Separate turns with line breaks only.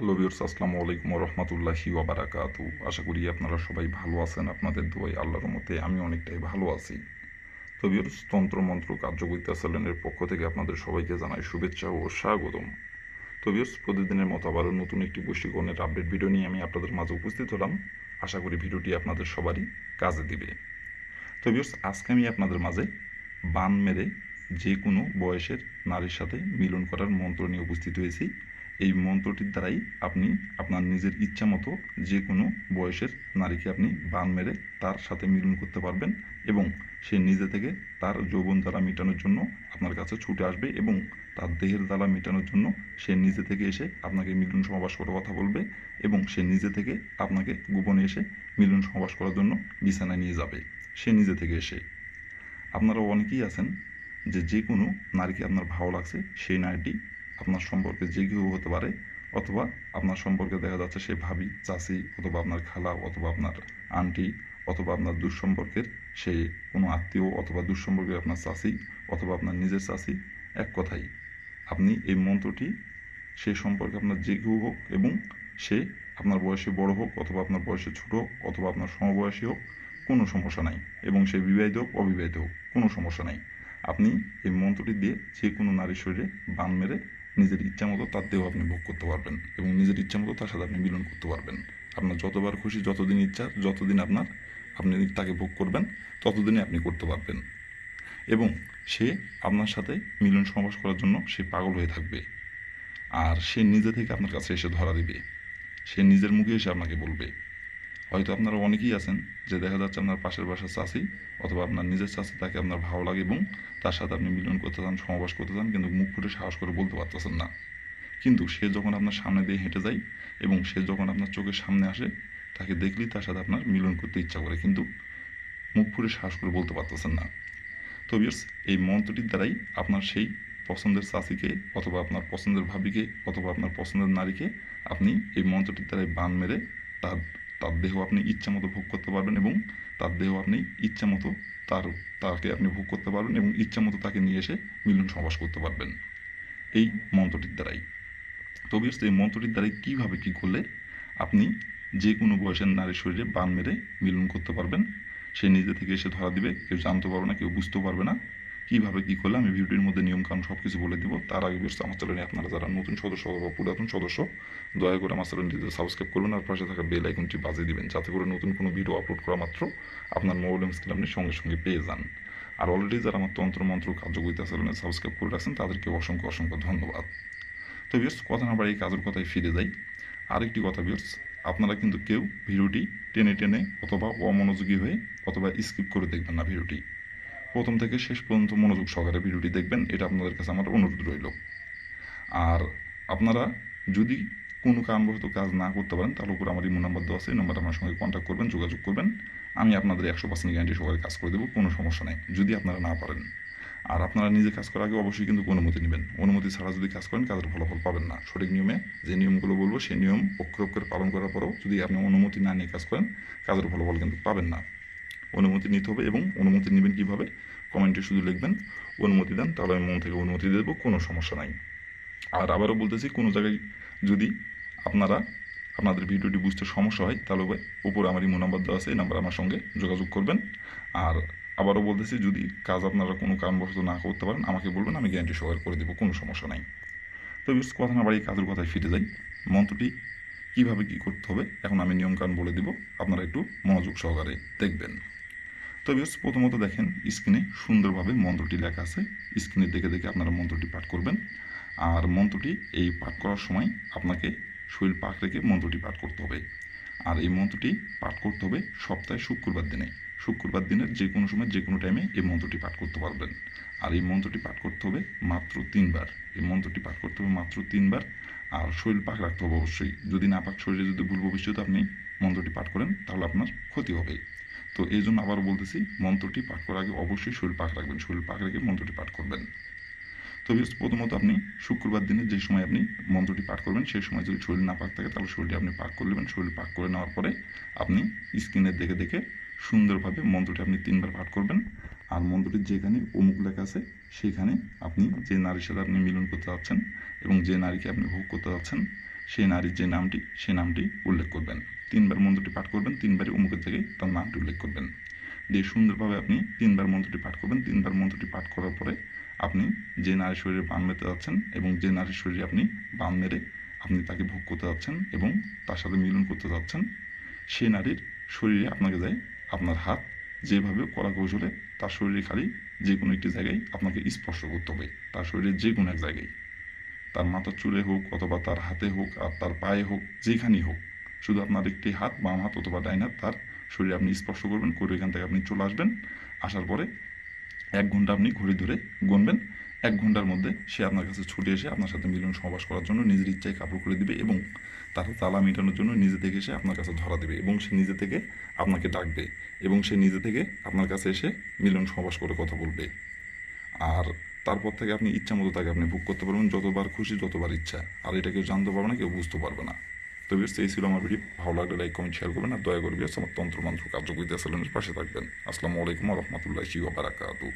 Hello বিয়র্স আসসালামু আলাইকুম রহমতুল্লাহি ওবারাকাতু আশা করি আপনারা সবাই ভালো আছেন, আপনাদের দোয়াই আল্লাহর মতে আমি অনেকটাই ভালো আছি। তো বিয়র্স তন্ত্রমন্ত্র কার্যবিদ্যা চ্যানেলের পক্ষ থেকে আপনাদের সবাইকে জানাই শুভেচ্ছা ও স্বাগতম। তো বিয়র্স প্রতিদিনের মতো আবারও নতুন একটি বৈশিকরণের আপডেট ভিডিও নিয়ে আমি আপনাদের মাঝে উপস্থিত হলাম। আশা করি ভিডিওটি আপনাদের সবারই কাজে দিবে। তো বিয়র্স আজকে আমি আপনাদের মাঝে বান মেরে যে কোনো বয়সের নারীর সাথে মিলন করার মন্ত্র নিয়ে উপস্থিত হয়েছি। এই মন্ত্রটির দ্বারাই আপনি আপনার নিজের ইচ্ছা মতো যে কোনো বয়সের নারীকে আপনি বান মেরে তার সাথে মিলন করতে পারবেন এবং সে নিজে থেকে তার যৌবন জ্বালা মেটানোর জন্য আপনার কাছে ছুটে আসবে এবং তার দেহের জ্বালা মেটানোর জন্য সে নিজে থেকে এসে আপনাকে মিলন সমাবাস করার কথা বলবে এবং সে নিজে থেকে আপনাকে গোপনে এসে মিলন সমাবাস করার জন্য বিছানায় নিয়ে যাবে। সে নিজে থেকে এসে। আপনারা অনেকেই আছেন যে যে কোনো নারীকে আপনার ভালো লাগছে, সেই নারীটি আপনার সম্পর্কে যে কেউ হতে পারে, অথবা আপনার সম্পর্কে দেখা যাচ্ছে সে ভাবি চাষি অথবা আপনার খালা, অথবা আপনার আন্টি, অথবা আপনার দুঃসম্পর্কের সে কোনো আত্মীয়, অথবা দুঃসম্পর্কের আপনার চাষি অথবা আপনার নিজের চাষি এক কথাই। আপনি এই মন্ত্রটি সে সম্পর্কে আপনার যে কেউ হোক এবং সে আপনার বয়সে বড় হোক, অথবা আপনার বয়সে ছোট হোক, অথবা আপনার সমবয়সী হোক, কোনো সমস্যা নাই। এবং সে বিবাহিত হোক, অবিবাহিত হোক, কোনো সমস্যা নাই। আপনি এই মন্ত্রটি দিয়ে যে কোনো নারীর শরীরে বান মেরে নিজের ইচ্ছা মতো তার দেহ আপনি ভোগ করতে পারবেন এবং নিজের ইচ্ছা মতো তার সাথে আপনি মিলন করতে পারবেন। আপনার যতবার খুশি, যতদিন ইচ্ছা, যতদিন আপনার, আপনি তাকে ভোগ করবেন, ততদিনই আপনি করতে পারবেন। এবং সে আপনার সাথে মিলন সমাবেশ করার জন্য সে পাগল হয়ে থাকবে। আর সে নিজে থেকে আপনার কাছে এসে ধরা দিবে। সে নিজের মুখে এসে আপনাকে বলবে। হয়তো আপনারা অনেকেই আছেন যে দেখা যাচ্ছে আপনার পাশের বাসার চাষি অথবা আপনার নিজের চাষি তাকে আপনার ভালো লাগে এবং তার সাথে আপনি মিলন করতে চান সমাবাস করতে চান, কিন্তু মুখ ফুটে সাহস করে বলতে পারতেছেন না। কিন্তু সে যখন আপনার সামনে দিয়ে হেঁটে যায় এবং সে যখন আপনার চোখের সামনে আসে, তাকে দেখলেই তার সাথে আপনার মিলন করতে ইচ্ছা করে, কিন্তু মুখ ফুটে সাহস করে বলতে পারতেছেন না। তো বিয়ার্স এই মন্ত্রটির দ্বারাই আপনার সেই পছন্দের চাষিকে অথবা আপনার পছন্দের ভাবিকে অথবা আপনার পছন্দের নারীকে আপনি এই মন্ত্রটির দ্বারাই বান মেরে তার তার দেহ আপনি ইচ্ছা মতো ভোগ করতে পারবেন এবং তার দেহ আপনি ইচ্ছা মতো তার, তাকে আপনি ভোগ করতে পারবেন এবং ইচ্ছা মতো তাকে নিয়ে এসে মিলন সমাস করতে পারবেন। এই মন্ত্রটির দ্বারাই। তবে এই মন্ত্রটির দ্বারাই কীভাবে কী করলে আপনি যে কোনো বয়সের নারীর শরীরে বান মেরে মিলন করতে পারবেন, সে নিজে থেকে এসে ধরা দিবে, কেউ জানতে পারবে না, কেউ বুঝতেও পারবে না। কীভাবে কী করলে আমি ভিডিওর মধ্যে নিয়মকানুন সব কিছু বলে দিব। তার আগে বেশ আমার চ্যানেলে আপনারা যারা নতুন সদস্য অথবা পুরাতন সদস্য, দয়া করে আমার চ্যানেলটিতে সাবস্ক্রাইব করবেন আর পাশে থাকা বেল আইকনটি বাজিয়ে দিবেন, যাতে করে নতুন কোনো ভিডিও আপলোড করা মাত্র আপনার মোবাইল স্ক্রিন আপনি সঙ্গে সঙ্গে পেয়ে যান। আর অলরেডি যারা আমার তন্ত্র মন্ত্র কার্যকরিতা চ্যানেলে সাবস্ক্রাইব করে রাখছেন, তাদেরকে অসংখ্য অসংখ্য ধন্যবাদ। তো বিয়র্স কথা না এই কাজের কথায় ফিরে যাই। আরেকটি কথা বিয়র্স আপনারা কিন্তু কেউ ভিডিওটি টেনে টেনে অথবা অমনোযোগী হয়ে অথবা স্কিপ করে দেখবেন না ভিডিওটি। প্রথম থেকে শেষ পর্যন্ত মনোযোগ সহকারে ভিডিওটি দেখবেন, এটা আপনাদের কাছে আমার অনুরোধ রইল। আর আপনারা যদি কোনো কারণবশত কাজ না করতে পারেন, তাহলে উপর আমার ইমো নাম্বার দেওয়া আছে, এই নাম্বার আমার সঙ্গে কন্ট্যাক্ট করবেন, যোগাযোগ করবেন। আমি আপনাদের একশো পার্সেন্ট গ্যারান্টি সহকারে কাজ করে দেবো, কোনো সমস্যা নেই, যদি আপনারা না পারেন। আর আপনারা নিজে কাজ করার আগে অবশ্যই কিন্তু অনুমতি নেবেন। অনুমতি ছাড়া যদি কাজ করেন, কাজের ফলাফল পাবেন না। সঠিক নিয়মে যে নিয়মগুলো বলব, সেই নিয়ম অক্ষর অক্ষরে পালন করার পরেও যদি আপনি অনুমতি না নিয়ে কাজ করেন, কাজের ফলাফল কিন্তু পাবেন না। অনুমতি নিতে হবে এবং অনুমতি নেবেন কীভাবে? কমেন্টে শুধু লিখবেন, অনুমতি দেন, তাহলে আমি মন থেকে অনুমতি দেবো, কোনো সমস্যা নাই। আর আবারও বলতেছি, কোনো জায়গায় যদি আপনারা আপনাদের ভিডিওটি বুঝতে সমস্যা হয়, তাহলে উপরে আমার ইমো নাম্বার দেওয়া আছে, এই নাম্বার আমার সঙ্গে যোগাযোগ করবেন। আর আবারও বলতেছি, যদি কাজ আপনারা কোনো কারণবশত না করতে পারেন, আমাকে বলবেন, আমি গ্যারান্টি সহকারে করে দেবো, কোনো সমস্যা নাই। তো বিশেষ কথা না বাড়ি কাজের কথায় ফিরে যাই। মন্ত্রটি কীভাবে কী করতে হবে, এখন আমি নিয়মকানুন বলে দিব, আপনারা একটু মনোযোগ সহকারে দেখবেন। তো প্রথমত দেখেন, স্ক্রিনে সুন্দরভাবে মন্ত্রটি লেখা আছে। স্ক্রিনে দেখে দেখে আপনারা মন্ত্রটি পাঠ করবেন। আর মন্ত্রটি এই পাঠ করার সময় আপনাকে শরীর পাক রেখে মন্ত্রটি পাঠ করতে হবে। আর এই মন্ত্রটি পাঠ করতে হবে সপ্তাহে শুক্রবার দিনে। শুক্রবার দিনের যে কোনো সময় যে কোনো টাইমে এই মন্ত্রটি পাঠ করতে পারবেন। আর এই মন্ত্রটি পাঠ করতে হবে মাত্র তিনবার। এই মন্ত্রটি পাঠ করতে হবে মাত্র তিনবার। আর শরীর পাক রাখতে হবে অবশ্যই। যদি না পাক, শরীরে যদি ভুল ভবিষ্যতে আপনি মন্ত্রটি পাঠ করেন, তাহলে আপনার ক্ষতি হবে। তো এই জন্য আবার বলতেছি, মন্ত্রটি পাঠ করার আগে অবশ্যই শরীর পাক রাখবেন, শরীর পাক রেখে মন্ত্রটি পাঠ করবেন। তো প্রথমত আপনি শুক্রবার দিনে যে সময় আপনি মন্ত্রটি পাঠ করবেন, সেই সময় যদি শরীর না পাক থাকে, তাহলে শরীরটি আপনি পাক করে নেবেন। শরীর পাক করে নেওয়ার পরে আপনি স্ক্রিনের দেখে দেখে সুন্দরভাবে মন্ত্রটি আপনি তিনবার পাঠ করবেন। আর মন্ত্রটির যেখানে অমুক লেখা আছে, সেখানে আপনি যে নারীর সাথে আপনি মিলন করতে যাচ্ছেন এবং যে নারীকে আপনি ভোগ করতে যাচ্ছেন, সেই নারীর যে নামটি, সেই নামটি উল্লেখ করবেন। তিনবার মন্ত্রটি পাঠ করবেন, তিনবারই অমুকের জায়গায় তার নামটি উল্লেখ করবেন। দিয়ে সুন্দরভাবে আপনি তিনবার মন্ত্রটি পাঠ করবেন। তিনবার মন্ত্রটি পাঠ করার পরে আপনি যে নারীর শরীরে বান মেতে যাচ্ছেন এবং যে নারীর শরীরে আপনি বান মেরে আপনি তাকে ভোগ করতে যাচ্ছেন এবং তার সাথে মিলন করতে যাচ্ছেন, সে নারীর শরীরে আপনাকে যায় আপনার হাত যেভাবে কড়া কৌশলে তার শরীরে খালি যে কোনো একটি জায়গায় আপনাকে স্পর্শ করতে হবে। তার শরীরের যে কোনো এক জায়গায়। তার মাথার চুলে হোক অথবা তার হাতে হোক আর তার পায়ে হোক, যেখানেই হোক, শুধু আপনার একটি হাত, বাম হাত অথবা ডাইন হাত, তার শরীরে আপনি স্পর্শ করবেন, করে এখান থেকে আপনি চলে আসবেন। আসার পরে এক ঘণ্টা আপনি ঘড়ি ধরে গুনবেন। এক ঘণ্টার মধ্যে সে আপনার কাছে ছুটে এসে আপনার সাথে মিলন সহবাস করার জন্য নিজের ইচ্ছায় কাপড় খুলে দিবে এবং তার জ্বালা মেটানোর জন্য নিজে থেকে এসে আপনার কাছে ধরা দেবে এবং সে নিজে থেকে আপনাকে ডাকবে এবং সে নিজে থেকে আপনার কাছে এসে মিলন সহবাস করে কথা বলবে। আর তারপর থেকে আপনি ইচ্ছা মতো তাকে আপনি বুক করতে পারবেন, যতবার খুশি যতবার ইচ্ছা। আর এটা কেউ জানতে পারবে না, কেউ বুঝতে পারবে না। তো বিয়ার্স এই ছিল আমার ভিডিও। ভালো লাগলে লাইক কমেন্ট শেয়ার করবেন আর দয়া করে বিয়ার্স আমার তন্ত্র মন্ত্র কার্যকরিতা চ্যানেলের পাশে থাকবেন। আসসালামু আলাইকুম রহমতুল্লাহি ওয়া বারাকাতুহু।